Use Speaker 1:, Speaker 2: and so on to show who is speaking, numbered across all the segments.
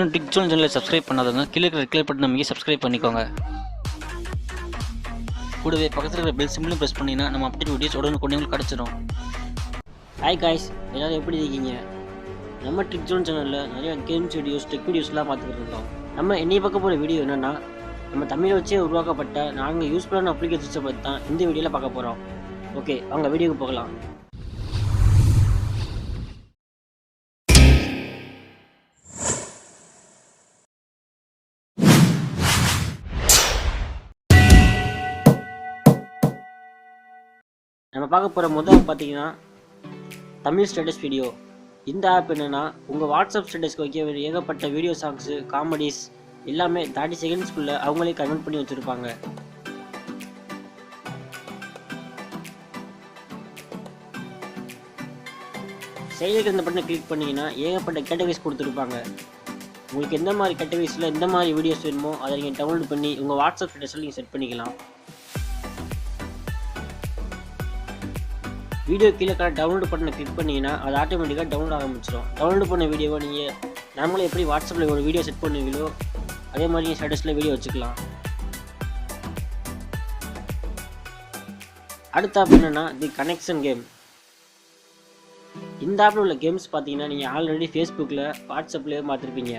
Speaker 1: இன்னும் tick zone சேனலை subscribe பண்ணாதவங்க கீழே இருக்கிற கிளிக் பட்டன் அமைக்கி சப்ஸ்கிரைப் பண்ணிக்கோங்க. கூடவே பக்கத்தில் இருக்கிற பெல் சிம்பிளும் ப்ரெஸ் பண்ணிங்கன்னா நம்ம அப்டேட் வீடியோஸ் உடனே கொண்டு கிடச்சிரும். ஹாய் காய்ஸ் எல்லோரும் எப்படி இருக்கீங்க? நம்ம ட்ரிக் ஜோன் சேனலில் நிறைய கேம்ஸ் வீடியோஸ் டெக் வீடியோஸ்லாம் பார்த்துக்கிட்டு இருக்கோம் நம்ம என்னை பார்க்க போகிற வீடியோ என்னென்னா நம்ம தமிழை வச்சே உருவாக்கப்பட்ட நாங்கள் யூஸ்ஃபுல்லான அப்ளிகேஷன்ஸை பற்றி தான் இந்த வீடியோவில் பார்க்க போகிறோம் ஓகே அவங்க வீடியோக்கு போகலாம். நம்ம பார்க்க போகிற முதல் பார்த்தீங்கன்னா தமிழ் ஸ்டேட்டஸ் வீடியோ இந்த ஆப் என்னென்னா உங்கள் வாட்ஸ்அப் ஸ்டேட்டஸ்க்கு வைக்க ஏகப்பட்ட வீடியோ சாங்ஸு காமெடிஸ் எல்லாமே தேர்ட்டி செகண்ட்ஸ்க்குள்ளே அவங்களே கன்வெர்ட் பண்ணி வச்சுருப்பாங்க. செயலுக்கு இந்த பட்டனை கிளிக் பண்ணிங்கன்னா ஏகப்பட்ட கேட்டகரிஸ் கொடுத்துருப்பாங்க. உங்களுக்கு எந்த மாதிரி கேட்டகரிஸில் எந்த மாதிரி வீடியோஸ் வேணுமோ அதை நீங்கள் டவுன்லோட் பண்ணி உங்கள் வாட்ஸ்அப் ஸ்டேட்டஸில் நீங்கள் செட் பண்ணிக்கலாம். வீடியோ கீழே கடை டவுன்லோட் பண்ண கிளிக் பண்ணிங்கன்னா அது ஆட்டோமேட்டிக்காக டவுன்லோட் ஆரம்பிச்சிடும் டவுன்லோட் பண்ண வீடியோவை நீங்கள் நார்மலாக எப்படி வாட்ஸ்அப்பில் ஒரு வீடியோ செட் பண்ணுவீங்களோ அதே மாதிரி நீங்கள் ஸ்டேட்டஸில் வீடியோ வச்சுக்கலாம். அடுத்த ஆப் என்னென்னா தி கனெக்ஷன் கேம் இந்த ஆப்பில் உள்ள கேம்ஸ் பார்த்தீங்கன்னா நீங்கள் ஆல்ரெடி ஃபேஸ்புக்கில் வாட்ஸ்அப்லேயே பார்த்துருப்பீங்க.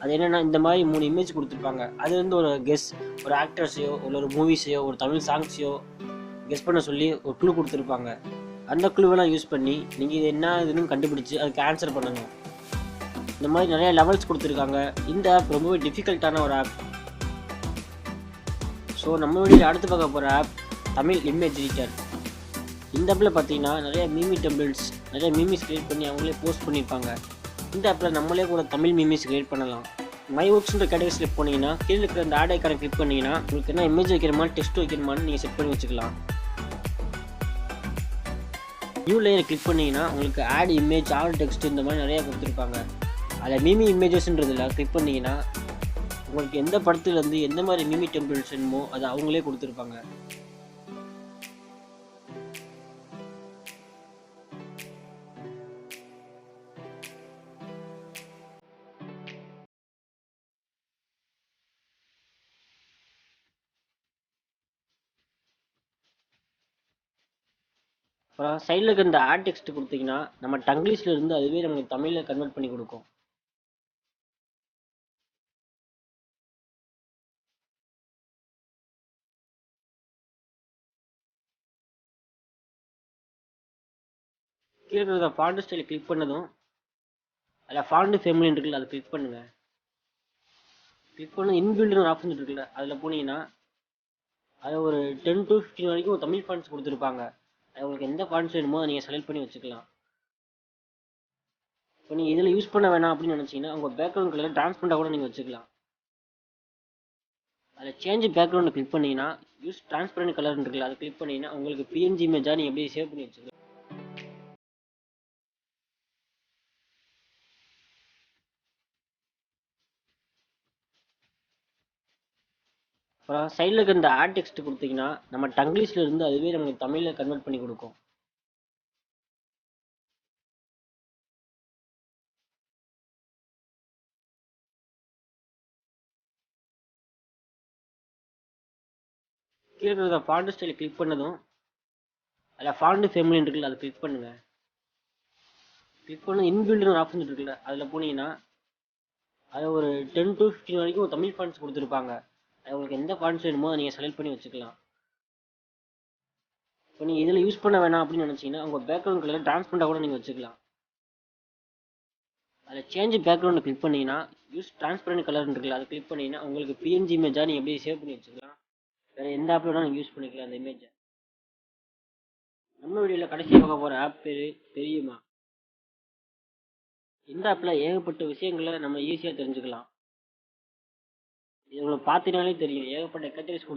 Speaker 1: அது என்னென்னா இந்த மாதிரி மூணு இமேஜ் கொடுத்துருப்பாங்க. அது வந்து ஒரு கெஸ் ஒரு ஆக்டர்ஸையோ இல்லை ஒரு மூவிஸையோ ஒரு தமிழ் சாங்ஸையோ கெஸ் பண்ண சொல்லி ஒரு க்ளூ கொடுத்துருப்பாங்க. அந்த க்ளூவெல்லாம் யூஸ் பண்ணி நீங்கள் இது என்ன இதுன்னு கண்டுபிடிச்சி அதுக்கு ஆன்சர் பண்ணணும் இந்த மாதிரி நிறைய லெவல்ஸ் கொடுத்துருக்காங்க. இந்த ஆப் ரொம்பவே டிஃபிகல்ட்டான ஒரு ஆப் ஸோ நம்ம வீடியோவில் அடுத்து பார்க்க போகிற ஆப் தமிழ் இமேஜ் எடிட்டர் இந்த ஆப்பில் பார்த்தீங்கன்னா நிறைய மீமி டெம்பிள்ஸ் நிறைய மீமிஸ் க்ரியேட் பண்ணி அவங்களே போஸ்ட் பண்ணியிருப்பாங்க. இந்த ஆப்பில் நம்மளே கூட தமிழ் மீமிஸ் கிரியேட் பண்ணலாம். மை ஒர்க்ஸ்ன்ற கேட்டகரி செலக்ட் பண்ணீங்கன்னா கீழே இருக்கிற அந்த ஆட் ஐக்கானை கிளிக் பண்ணிங்கன்னா உங்களுக்கு என்ன இமேஜ் வைக்கிறமா டெஸ்ட் வைக்கிறமான்னு நீங்கள் செட் பண்ணி வச்சுக்கலாம். நியூ லேயர் கிளிக் பண்ணிங்கன்னா உங்களுக்கு ஆட் இமேஜ் ஆல் டெக்ஸ்ட் இந்த மாதிரி நிறையா கொடுத்துருப்பாங்க. அதில் மிமி இமேஜஸ்ன்றதில் கிளிக் பண்ணிங்கன்னா உங்களுக்கு எந்த படத்துலேருந்து எந்த மாதிரி மிமி டெம்பிள்ஸ் வேணுமோ அதை அவங்களே கொடுத்துருப்பாங்க. அப்புறம் சைடில் இருக்க இந்த ஆட் டெக்ஸ்ட் கொடுத்தீங்கன்னா நம்ம டங்கிலீஷில் இருந்து அதுவே நமக்கு தமிழில் கன்வெர்ட் பண்ணி கொடுக்கும். கீழே இருக்கிற ஃபாண்ட் ஸ்டைலை கிளிக் பண்ணதும் அதில் ஃபாண்ட் ஃபேமிலி இருக்குல்ல அதை கிளிக் பண்ணுங்க. கிளிக் பண்ண இன்பில்டுன்னு ஒரு ஆப்ஷன் இருக்குல்ல அதில் போனீங்கன்னா அதில் ஒரு டென் டு ஃபிஃப்டின் வரைக்கும் தமிழ் ஃபாண்ட்ஸ் கொடுத்துருப்பாங்க. உங்களுக்கு எந்த ஃபாண்ட்ஸ் வேணுமோ அதை நீங்கள் செலக்ட் பண்ணி வச்சுக்கலாம். இப்போ நீங்கள் இதில் யூஸ் பண்ண வேணாம் அப்படின்னு நினச்சிங்கன்னா உங்கள் பேக்ரவுண்ட் கலர் டிரான்ஸ்பரண்டாக கூட நீங்கள் வச்சுக்கலாம். அதில் சேஞ்ச் பேக்ரவுண்ட் கிளிக் பண்ணீங்கன்னா யூஸ் டிரான்ஸ்பரண்ட் கலர் இருக்குல்ல அதை கிளிக் பண்ணீங்கன்னா உங்களுக்கு பிஎன்ஜி இமேஜாக நீங்கள் எப்படி சேவ் பண்ணி வச்சுக்கலாம். அப்புறம் சைடில் இருக்க இந்த ஆட் டெக்ஸ்ட் கொடுத்தீங்கன்னா நம்ம டங்கிலீஷில் இருந்து அதுவே நமக்கு தமிழில் கன்வெர்ட் பண்ணி கொடுக்கும். கீழே இருக்கிற ஃபாண்ட் ஸ்டைலை கிளிக் பண்ணதும் அதில் ஃபாண்ட் ஃபேமிலி இருக்குல்ல அதை கிளிக் பண்ணுங்க. கிளிக் பண்ண இன்பில்டுன்னு ஒரு ஆப்ஷன் இருக்குல்ல அதில் போனீங்கன்னா அதில் ஒரு டென் டு ஃபிஃப்டின் வரைக்கும் தமிழ் ஃபாண்ட்ஸ் கொடுத்துருப்பாங்க. உங்களுக்கு எந்த ஃபாண்ட்ஸ் வேணுமோ அதை நீங்கள் செலக்ட் பண்ணி வச்சுக்கலாம். இப்போ நீங்கள் இதில் யூஸ் பண்ண வேணாம் அப்படின்னு நினச்சிங்கன்னா உங்கள் பேக்ரவுண்ட் கலர் டிரான்ஸ்பரண்டாக கூட நீங்கள் வச்சுக்கலாம். அதில் சேஞ்ச் பேக்ரவுண்டை கிளிக் பண்ணீங்கன்னா யூஸ் டிரான்ஸ்பரண்ட் கலர் இருக்குல்ல அதை கிளிக் பண்ணீங்கன்னா உங்களுக்கு பிஎன்ஜி இமேஜாக நீங்கள் எப்படி சேவ் பண்ணி வச்சுக்கலாம். வேறு எந்த ஆப்பில் வேணால் நீங்கள் யூஸ் பண்ணிக்கலாம் அந்த இமேஜை நம்ம வீடியோவில் கடைசியாக பார்க்க போகிற ஆப் பேர் தெரியுமா? இந்த ஆப்பில் ஏகப்பட்ட விஷயங்களை நம்ம ஈஸியாக தெரிஞ்சுக்கலாம். இது உங்களுக்கு பார்த்தீங்கனாலே தெரியும். ஏகப்பட்ட கேட்டகரிஸ்